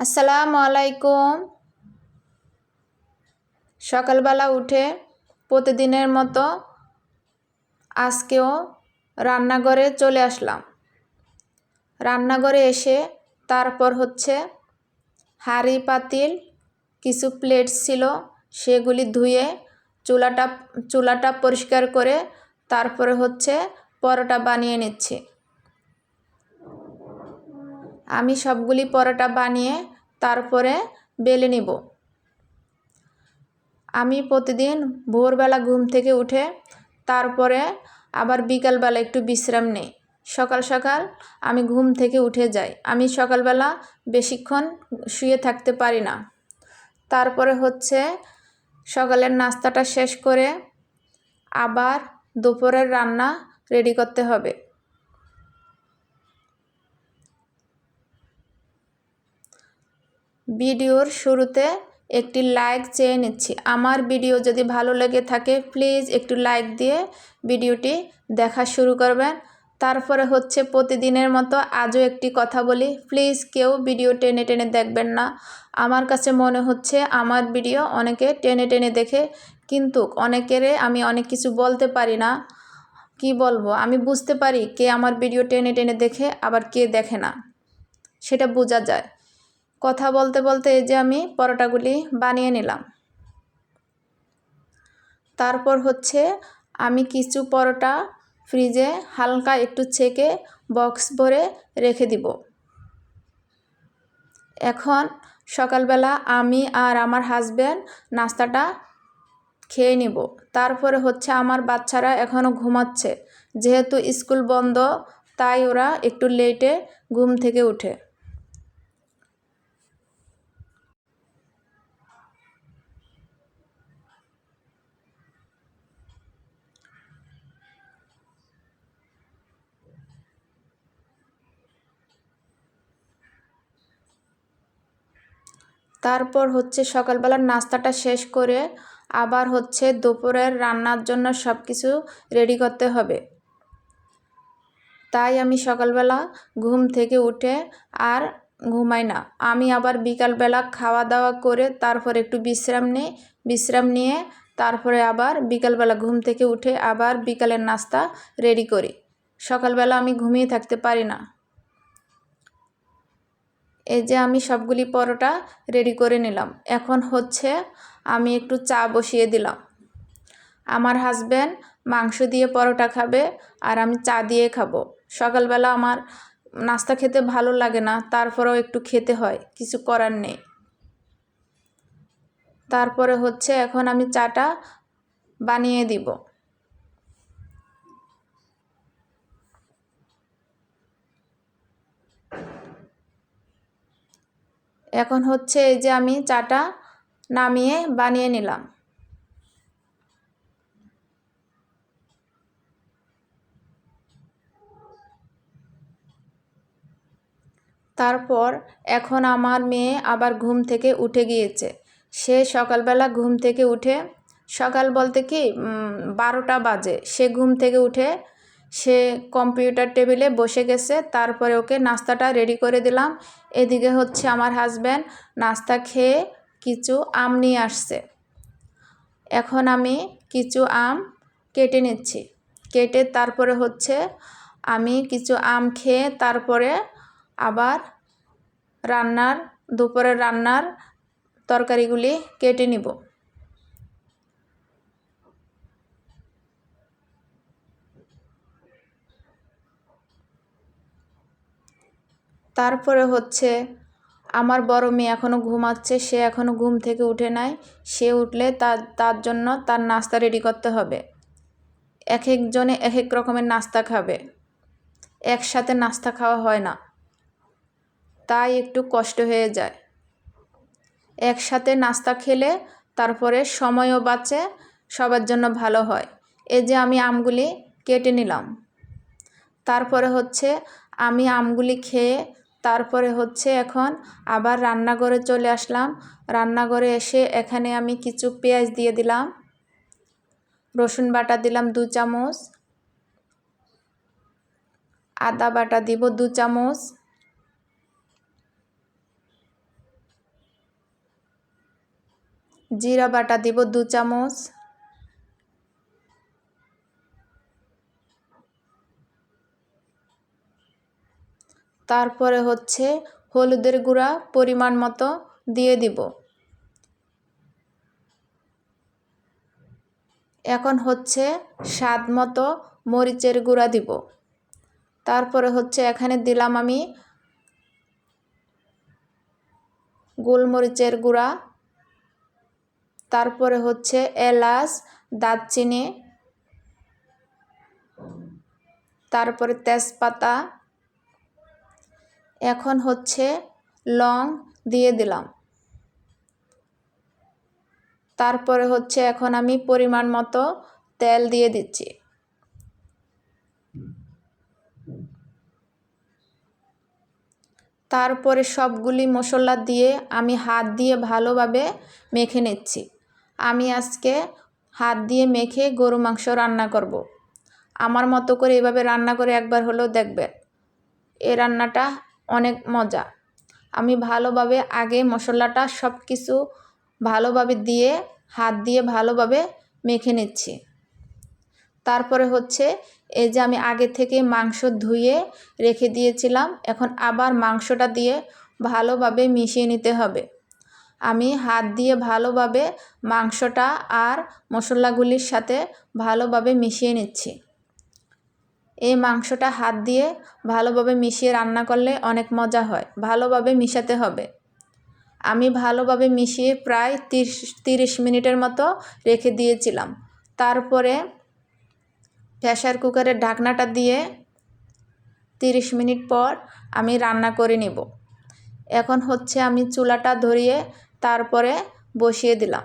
আসসালামু আলাইকুম। সকালবেলা উঠে প্রতিদিনের মতো আজকেও রান্নাঘরে চলে আসলাম। রান্নাঘরে এসে তারপর হচ্ছে হাঁড়ি, পাতিল, কিছু প্লেট ছিল, সেগুলি ধুয়ে চুলাটা চুলাটা পরিষ্কার করে তারপরে হচ্ছে পরোটা বানিয়ে নিচ্ছি। আমি সবগুলি পরোটা বানিয়ে তারপরে বেলে নিব। আমি প্রতিদিন ভোরবেলা ঘুম থেকে উঠে তারপরে আবার বিকালবেলা একটু বিশ্রাম নেই। সকাল সকাল আমি ঘুম থেকে উঠে যাই। আমি সকালবেলা বেশিক্ষণ শুয়ে থাকতে পারি না। তারপরে হচ্ছে সকালের নাস্তাটা শেষ করে আবার দুপুরের রান্না রেডি করতে হবে। ভিডিওর শুরুতে একটি লাইক চেয়ে নিচ্ছি। আমার ভিডিও যদি ভালো লেগে থাকে প্লিজ একটু লাইক দিয়ে ভিডিওটি দেখা শুরু করবেন। তারপরে হচ্ছে প্রতিদিনের মতো আজও একটি কথা বলি প্লিজ কেউ ভিডিও টেনে টেনে দেখবেন না। আমার কাছে মনে হচ্ছে আমার ভিডিও অনেকে টেনে টেনে দেখে, কিন্তু অনেকেরে আমি অনেক কিছু বলতে পারি না। কি বলব? আমি বুঝতে পারি কে আমার ভিডিও টেনে টেনে দেখে, আবার কে দেখে না। সেটা বোঝা যায়। কথা বলতে বলতে এই যে আমি পরোটাগুলি বানিয়ে নিলাম। তারপর হচ্ছে আমি কিছু পরোটা ফ্রিজে হালকা একটু ছেঁকে বক্স ভরে রেখে দিব। এখন সকালবেলা আমি আর আমার হাজব্যান্ড নাস্তাটা খেয়ে নিব। তারপরে হচ্ছে আমার বাচ্চারা এখনও ঘুমাচ্ছে। যেহেতু স্কুল বন্ধ, তাই ওরা একটু লেটে ঘুম থেকে উঠে। তারপর হচ্ছে সকালবেলার নাস্তাটা শেষ করে আবার হচ্ছে দুপুরের রান্নার জন্য সব কিছু রেডি করতে হবে। তাই আমি সকালবেলা ঘুম থেকে উঠে আর ঘুমাই না। আমি আবার বিকালবেলা খাওয়া দাওয়া করে তারপর একটু বিশ্রাম নিই, বিশ্রাম নিয়ে তারপরে আবার বিকালবেলা ঘুম থেকে উঠে আবার বিকালের নাস্তা রেডি করি। সকালবেলা আমি ঘুমিয়ে থাকতে পারি না। এই যে আমি সবগুলি পরোটা রেডি করে নিলাম। এখন হচ্ছে আমি একটু চা বসিয়ে দিলাম। আমার হাজব্যান্ড মাংস দিয়ে পরোটা খাবে আর আমি চা দিয়ে খাব। সকালবেলা আমার নাস্তা খেতে ভালো লাগে না, তারপরেও একটু খেতে হয়, কিছু করার নেই। তারপরে হচ্ছে এখন আমি চাটা বানিয়ে দিব। এখন হচ্ছে এই যে আমি চাটা নামিয়ে বানিয়ে নিলাম। তারপর এখন আমার মেয়ে আবার ঘুম থেকে উঠে গিয়েছে। সে সকালবেলা ঘুম থেকে উঠে, সকাল বলতে কি বারোটা বাজে। সে ঘুম থেকে উঠে সে কম্পিউটার টেবিলে বসে গেছে, তারপরে ওকে নাস্তাটা রেডি করে দিলাম। এদিকে হচ্ছে আমার হাজব্যান্ড, নাস্তা খেয়ে কিছু আম নিয়ে আসছে। এখন আমি কিছু আম কেটে নিচ্ছি। কেটে তারপরে হচ্ছে আমি কিছু আম খেয়ে তারপরে আবার রান্নার, দুপুরের রান্নার তরকারিগুলি কেটে নিব। তারপরে হচ্ছে, আমার বড় মেয়ে এখনও ঘুমাচ্ছে, সে এখনও ঘুম থেকে উঠে নাই। সে উঠলে তার তার জন্য তার নাস্তা রেডি করতে হবে। এক একজনে এক এক রকমের নাস্তা খাবে। একসাথে নাস্তা খাওয়া হয় না। তাই একটু কষ্ট হয়ে যায়। একসাথে নাস্তা খেলে তারপরে সময়ও বাঁচে, সবার জন্য ভালো হয়। এই যে আমি আমগুলি কেটে নিলাম। তারপরে হচ্ছে, আমি আমগুলি খেয়ে তারপরে হচ্ছে এখন আবার রান্নাঘরে চলে আসলাম। রান্নাঘরে এসে এখানে আমি কিছু পেঁয়াজ দিয়ে দিলাম, রসুন বাটা দিলাম দু চামচ, আদা বাটা দিব দু চামচ, জিরা বাটা দিব দু চামচ তারপরে হচ্ছে হলুদের গুঁড়া পরিমাণ মতো দিয়ে দিব। এখন হচ্ছে স্বাদ মতো মরিচের গুঁড়া দিব। তারপরে হচ্ছে এখানে দিলাম আমি গোলমরিচের গুঁড়া। তারপরে হচ্ছে এলাচ, দারচিনি, তারপরে তেজপাতা এখন হচ্ছে লং দিয়ে দিলাম। তারপরে হচ্ছে এখন আমি পরিমাণ মতো তেল দিয়ে দিচ্ছি। তারপরে সবগুলি মশলা দিয়ে আমি হাত দিয়ে ভালোভাবে মেখে নিচ্ছি। আমি আজকে হাত দিয়ে মেখে গরু মাংস রান্না করব। আমার মতো করে এভাবে রান্না করে একবার হলেও দেখবেন। এই রান্নাটা অনেক মজা। আমি ভালোভাবে আগে মশলাটা সব কিছু ভালোভাবে দিয়ে, হাত দিয়ে ভালোভাবে মেখে নিচ্ছি। তারপরে হচ্ছে এই যে আমি আগে থেকে মাংস ধুয়ে রেখে দিয়েছিলাম, এখন আবার মাংসটা দিয়ে ভালোভাবে মিশিয়ে নিতে হবে। আমি হাত দিয়ে ভালোভাবে মাংসটা আর মশলাগুলির সাথে ভালোভাবে মিশিয়ে নিচ্ছি। এই মাংসটা হাত দিয়ে ভালোভাবে মিশিয়ে রান্না করলে অনেক মজা হয়, ভালোভাবে মিশাতে হবে। আমি ভালোভাবে মিশিয়ে প্রায় তিরিশ তিরিশ মিনিটের মতো রেখে দিয়েছিলাম। তারপরে প্রেশার কুকারের ঢাকনাটা দিয়ে তিরিশ মিনিট পর আমি রান্না করে নেব। এখন হচ্ছে আমি চুলাটা ধরিয়ে তারপরে বসিয়ে দিলাম।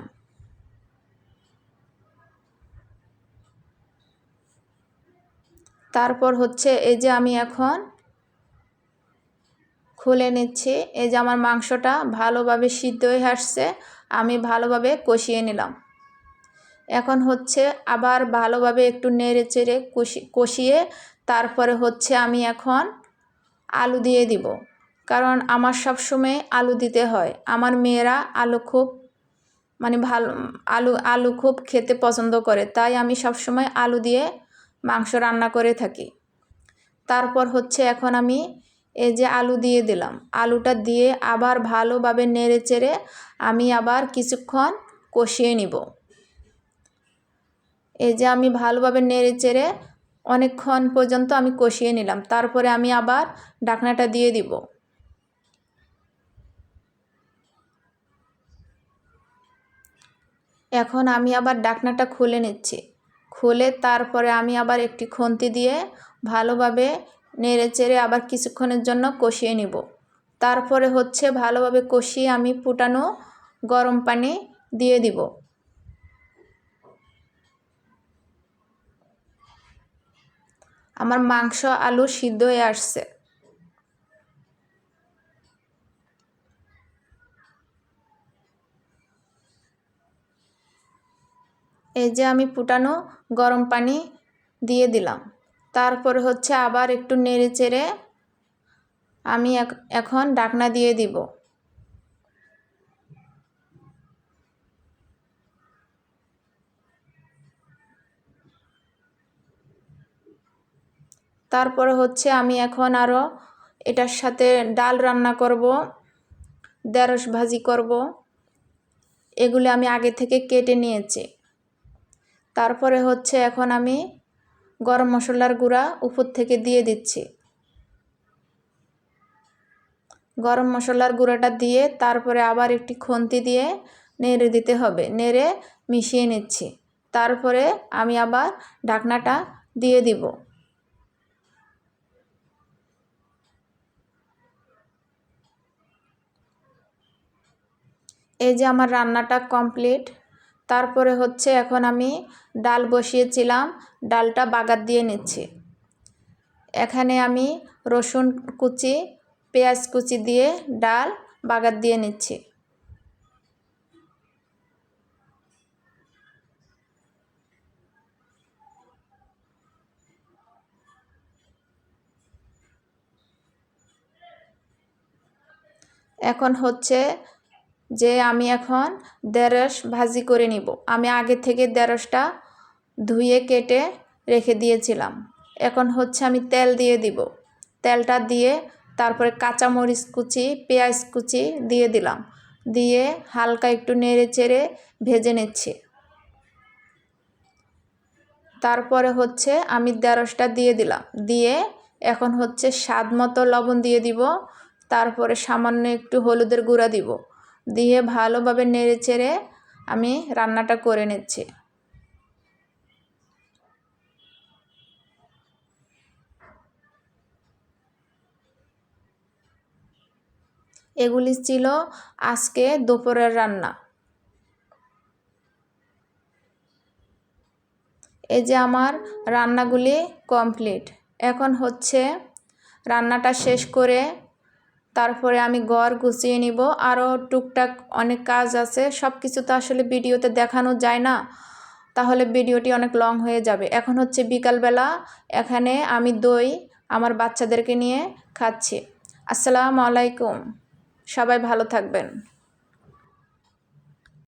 তারপর হচ্ছে এই যে আমি এখন খুলে নিচ্ছি। এই যে আমার মাংসটা ভালোভাবে সিদ্ধ হয়ে আসছে, আমি ভালোভাবে কষিয়ে নিলাম। এখন হচ্ছে আবার ভালোভাবে একটু নেড়ে চেড়ে কষি, কষিয়ে তারপরে হচ্ছে আমি এখন আলু দিয়ে দিব। কারণ আমার সব সময় আলু দিতে হয়। আমার মেয়েরা আলু খুব মানে ভালো, আলু আলু খুব খেতে পছন্দ করে। তাই আমি সব সময় আলু দিয়ে মাংস রান্না করে থাকি। তারপর হচ্ছে এখন আমি এই যে আলু দিয়ে দিলাম। আলুটা দিয়ে আবার ভালোভাবে নেড়ে চেড়ে আমি আবার কিছুক্ষণ কষিয়ে নিব। এই যে আমি ভালোভাবে নেড়ে চেড়ে অনেকক্ষণ পর্যন্ত আমি কষিয়ে নিলাম। তারপরে আমি আবার ডাকনাটা দিয়ে দিব। এখন আমি আবার ডাকনাটা খুলে নিচ্ছি। খুলে, তারপরে আমি আবার একটি খন্তি দিয়ে ভালোভাবে নেড়ে চেড়ে আবার কিছুক্ষণের জন্য কষিয়ে নিব। তারপরে হচ্ছে ভালোভাবে কষিয়ে আমি ফুটানো গরম পানি দিয়ে দিব। আমার মাংস, আলু সিদ্ধ হয়ে আসছে। এই যে আমি ফুটানো গরম পানি দিয়ে দিলাম। তারপরে হচ্ছে আবার একটু নেড়ে চেড়ে আমি এখন ডাকনা দিয়ে দিব। তারপরে হচ্ছে আমি এখন আরও এটার সাথে ডাল রান্না করব দেরস ভাজি করব। এগুলো আমি আগে থেকে কেটে নিয়েছি। তারপরে হচ্ছে এখন আমি গরম মশলার গুঁড়া উপর থেকে দিয়ে দিচ্ছি। গরম মশলার গুঁড়াটা দিয়ে তারপরে আবার একটি খন্তি দিয়ে নেড়ে দিতে হবে, নেড়ে মিশিয়ে নিচ্ছি। তারপরে আমি আবার ঢাকনাটা দিয়ে দিব। এই যে আমার রান্নাটা কমপ্লিট। তারপরে হচ্ছে এখন আমি ডাল বসিয়েছিলাম, ডালটা বাগার দিয়ে নিচ্ছি। এখানে আমি রসুন কুচি, পেঁয়াজ কুচি দিয়ে ডাল বাগার দিয়ে নিচ্ছি। এখন হচ্ছে যে আমি এখন ঢেঁড়স ভাজি করে নিব। আমি আগে থেকে ঢেঁড়সটা ধুয়ে কেটে রেখে দিয়েছিলাম। এখন হচ্ছে আমি তেল দিয়ে দিব। তেলটা দিয়ে তারপরে কাঁচামরিচ কুচি, পেঁয়াজ কুচি দিয়ে দিলাম। দিয়ে হালকা একটু নেড়ে চেড়ে ভেজে নিচ্ছি। তারপরে হচ্ছে আমি ঢেঁড়সটা দিয়ে দিলাম। দিয়ে এখন হচ্ছে স্বাদ মতো লবণ দিয়ে দিব। তারপরে সামান্য একটু হলুদের গুঁড়া দিব। দিয়ে ভালোভাবে নেড়ে চেড়ে আমি রান্নাটা করে নিচ্ছি। এগুলি ছিল আজকে দুপুরের রান্না। এই যে আমার রান্নাগুলি কমপ্লিট। এখন হচ্ছে রান্নাটা শেষ করে তারপরে আমি গড় গুছিয়ে নিব। আরও টুকটাক অনেক কাজ আছে। সব কিছু তো আসলে ভিডিওতে দেখানো যায় না। তাহলে ভিডিওটি অনেক লং হয়ে যাবে। এখন হচ্ছে বিকালবেলা। এখানে আমি দই আমার বাচ্চাদেরকে নিয়ে খাচ্ছি। আসসালামু আলাইকুম। সবাই ভালো থাকবেন।